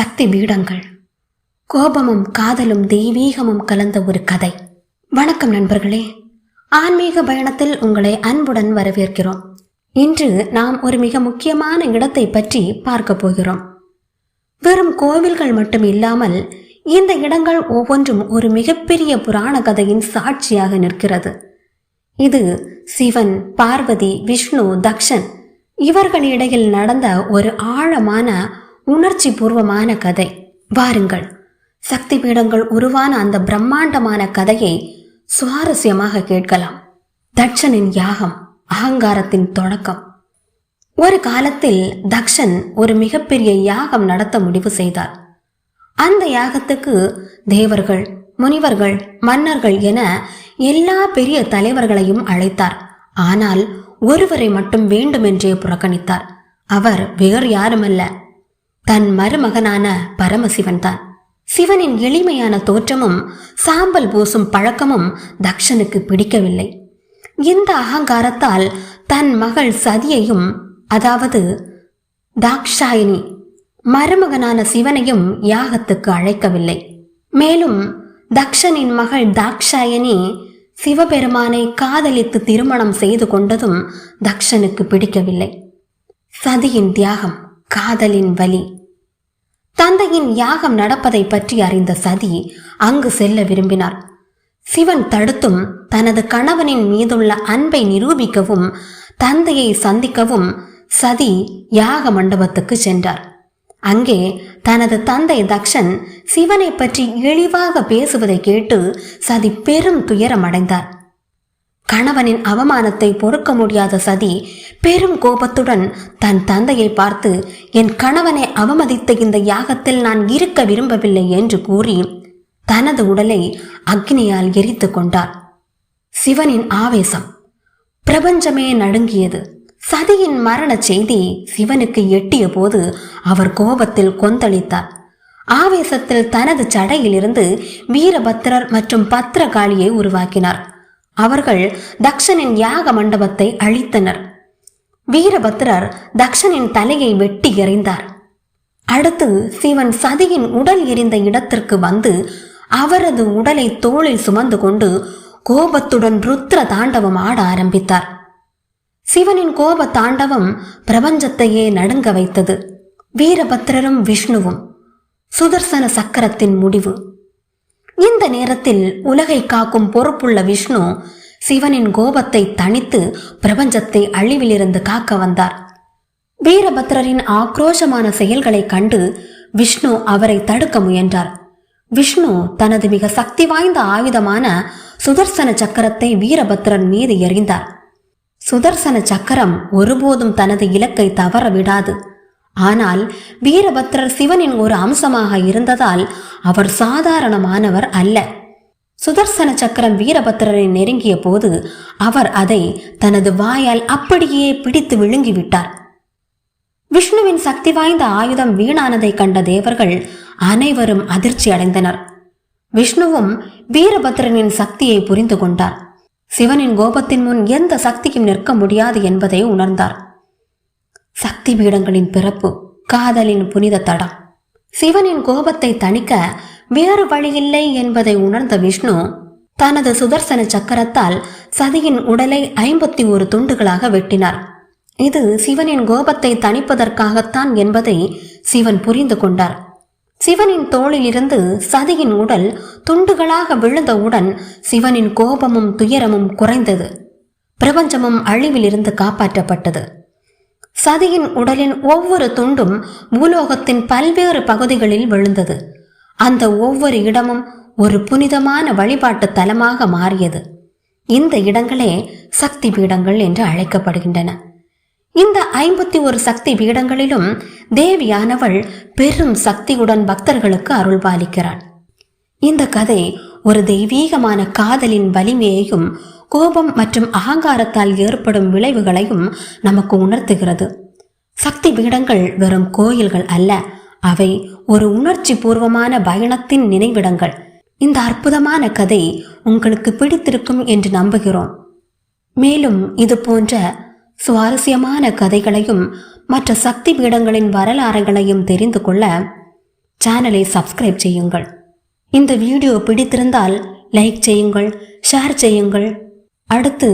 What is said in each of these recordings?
சக்தி பீடங்கள். கோபமும் காதலும் தெய்வீகமும் கலந்த ஒரு கதை. வணக்கம் நண்பர்களே. ஆன்மீக பயணத்தில் உங்களை அன்புடன் வரவேற்கிறோம். இன்று நாம் ஒரு மிக முக்கியமான இடத்தை பற்றி பார்க்க போகிறோம். வெறும் கோவில்கள் மட்டும் இல்லாமல் இந்த இடங்கள் ஒவ்வொன்றும் ஒரு மிகப்பெரிய புராண கதையின் சாட்சியாக நிற்கிறது. இது சிவன் பார்வதி விஷ்ணு தக்ஷன் இவர்களிடையில் நடந்த ஒரு ஆழமான உணர்ச்சி பூர்வமான கதை. வாருங்கள். சக்தி பீடங்கள் உருவான அந்த பிரம்மாண்டமான கதையை சுவாரஸ்யமாக கேட்கலாம். தட்சனின் யாகம் அகங்காரத்தின் தொடக்கம். ஒரு காலத்தில் தக்ஷன் ஒரு மிகப்பெரிய யாகம் நடத்த முடிவு செய்தார். அந்த யாகத்துக்கு தேவர்கள் முனிவர்கள் மன்னர்கள் என எல்லா பெரிய தலைவர்களையும் அழைத்தார். ஆனால் ஒருவரை மட்டும் வேண்டுமென்றே புறக்கணித்தார். அவர் வேறு யாருமல்ல. தன் மருமகனான பரமசிவன் தான் சிவனின் எளிமையான தோற்றமும் சாம்பல் பூசும் பழக்கமும் தக்ஷனுக்கு பிடிக்கவில்லை. இந்த அகங்காரத்தால் தன் மகள் சதியையும் அதாவது தாக்ஷாயினி மருமகனான சிவனையும் யாகத்துக்கு அழைக்கவில்லை. மேலும் தக்ஷனின் மகள் தாக்ஷாயனி சிவபெருமானை காதலித்து திருமணம் செய்து கொண்டதும் தக்ஷனுக்கு பிடிக்கவில்லை. சதியின் தியாகம். காதலின் வலி. தந்தையின் யாகம் நடப்பதை பற்றி அறிந்த சதி அங்கு செல்ல விரும்பினார் சிவன் தடுத்தும் தனது கணவனின் மீதுள்ள அன்பை நிரூபிக்கவும் தந்தையை சந்திக்கவும் சதி யாக மண்டபத்துக்கு சென்றார். அங்கே தனது தந்தை தக்ஷன் சிவனை பற்றி இழிவாக பேசுவதை கேட்டு சதி பெரும் துயரம் அடைந்தார். கணவனின் அவமானத்தை பொறுக்க முடியாத சதி பெரும் கோபத்துடன் தன் தந்தையை பார்த்து என் கணவனை அவமதித்த இந்த யாகத்தில் நான் இருக்க விரும்பவில்லை என்று கூறி தனது உடலை அக்னியால் எரித்து கொண்டார். சிவனின் ஆவேசம். பிரபஞ்சமே நடுங்கியது. சதியின் மரண செய்தி சிவனுக்கு எட்டிய போது அவர் கோபத்தில் கொந்தளித்தார். ஆவேசத்தில் தனது சடையிலிருந்து வீரபத்திரர் மற்றும் பத்திரகாளியை உருவாக்கினார். அவர்கள் தக்ஷனின் யாக மண்டபத்தை அழித்தனர். வீரபத்திரர் தக்ஷனின் தலையை வெட்டி எறிந்தார். அடுத்து சிவன் சதியின் உடல் எரிந்த இடத்திற்கு வந்து அவரது உடலை தோளில் சுமந்து கொண்டு கோபத்துடன் ருத்ர தாண்டவம் ஆட ஆரம்பித்தார். சிவனின் கோப தாண்டவம் பிரபஞ்சத்தையே நடுங்க வைத்தது. வீரபத்திரரும் விஷ்ணுவும் சுதர்சன சக்கரத்தின் முடிவு. இந்த நேரத்தில் உலகை காக்கும் பொறுப்புள்ள விஷ்ணு சிவனின் கோபத்தை தணித்து பிரபஞ்சத்தை அழிவிலிருந்து காக்க வந்தார். வீரபத்ரரின் ஆக்ரோஷமான செயல்களை கண்டு விஷ்ணு அவரை தடுக்க முயன்றார். விஷ்ணு தனது மிக சக்தி வாய்ந்த ஆயுதமான சுதர்சன சக்கரத்தை வீரபத்ரன் மீது எறிந்தார். சுதர்சன சக்கரம் ஒருபோதும் தனது இலக்கை தவற விடாது ஆனால் வீரபத்ரர் சிவனின் ஒரு அம்சமாக இருந்ததால் அவர் சாதாரணமானவர் அல்ல. சுதர்சன சக்கரம் வீரபத்ரரை நெருங்கிய போது அவர் அதை தனது வாயால் அப்படியே பிடித்து விழுங்கிவிட்டார். விஷ்ணுவின் சக்தி வாய்ந்த ஆயுதம் வீணானதை கண்ட தேவர்கள் அனைவரும் அதிர்ச்சி அடைந்தனர். விஷ்ணுவும் வீரபத்ரனின் சக்தியை புரிந்து கொண்டார். சிவனின் கோபத்தின் முன் எந்த சக்தியும் நிற்க முடியாது என்பதை உணர்ந்தார். சக்தி பீடங்களின் பிறப்பு காதலின் புனித தடம். சிவனின் கோபத்தை தணிக்க வேறு வழியில்லை என்பதை உணர்ந்த விஷ்ணு தனது சுதர்சன சக்கரத்தால் சதியின் உடலை ஐம்பத்தி ஒரு துண்டுகளாக வெட்டினார். இது சிவனின் கோபத்தை தணிப்பதற்காகத்தான் என்பதை சிவன் புரிந்து கொண்டார். சிவனின் தோளிலிருந்து சதியின் உடல் துண்டுகளாக விழுந்தவுடன் சிவனின் கோபமும் துயரமும் குறைந்தது. பிரபஞ்சமும் அழிவிலிருந்து காப்பாற்றப்பட்டது. சதியின் உடலின் ஒவ்வொரு துண்டும் பூலோகத்தின் பல்வேறு பகுதிகளில் விழுந்தது. அந்த ஒவ்வொரு இடமும் ஒரு புனிதமான வழிபாட்டு தலமாக மாறியது. இந்த இடங்களே சக்தி பீடங்கள் என்று அழைக்கப்படுகின்றன. இந்த ஐம்பத்தி ஒரு சக்தி பீடங்களிலும் தேவியானவள் பெரும் சக்தியுடன் பக்தர்களுக்கு அருள்பாலிக்கிறாள். இந்த கதை ஒரு தெய்வீகமான காதலின் வலிமையையும் கோபம் மற்றும் அகங்காரத்தால் ஏற்படும் விளைவுகளையும் நமக்கு உணர்த்துகிறது. சக்தி பீடங்கள் வெறும் கோயில்கள் அல்ல அவை ஒரு உணர்ச்சி பூர்வமான பயணத்தின் நினைவிடங்கள். இந்த அற்புதமான கதை உங்களுக்கு பிடித்திருக்கும் என்று நம்புகிறோம். மேலும் இது போன்ற சுவாரஸ்யமான கதைகளையும் மற்ற சக்தி பீடங்களின் வரலாறுகளையும் தெரிந்து கொள்ள சேனலை சப்ஸ்கிரைப் செய்யுங்கள். இந்த வீடியோ பிடித்திருந்தால் லைக் செய்யுங்கள் ஷேர் செய்யுங்கள். அடுத்து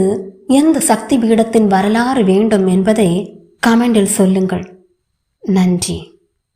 எந்த சக்தி பீடத்தின் வரலாறு வேண்டும் என்பதை கமெண்டில் சொல்லுங்கள். நன்றி.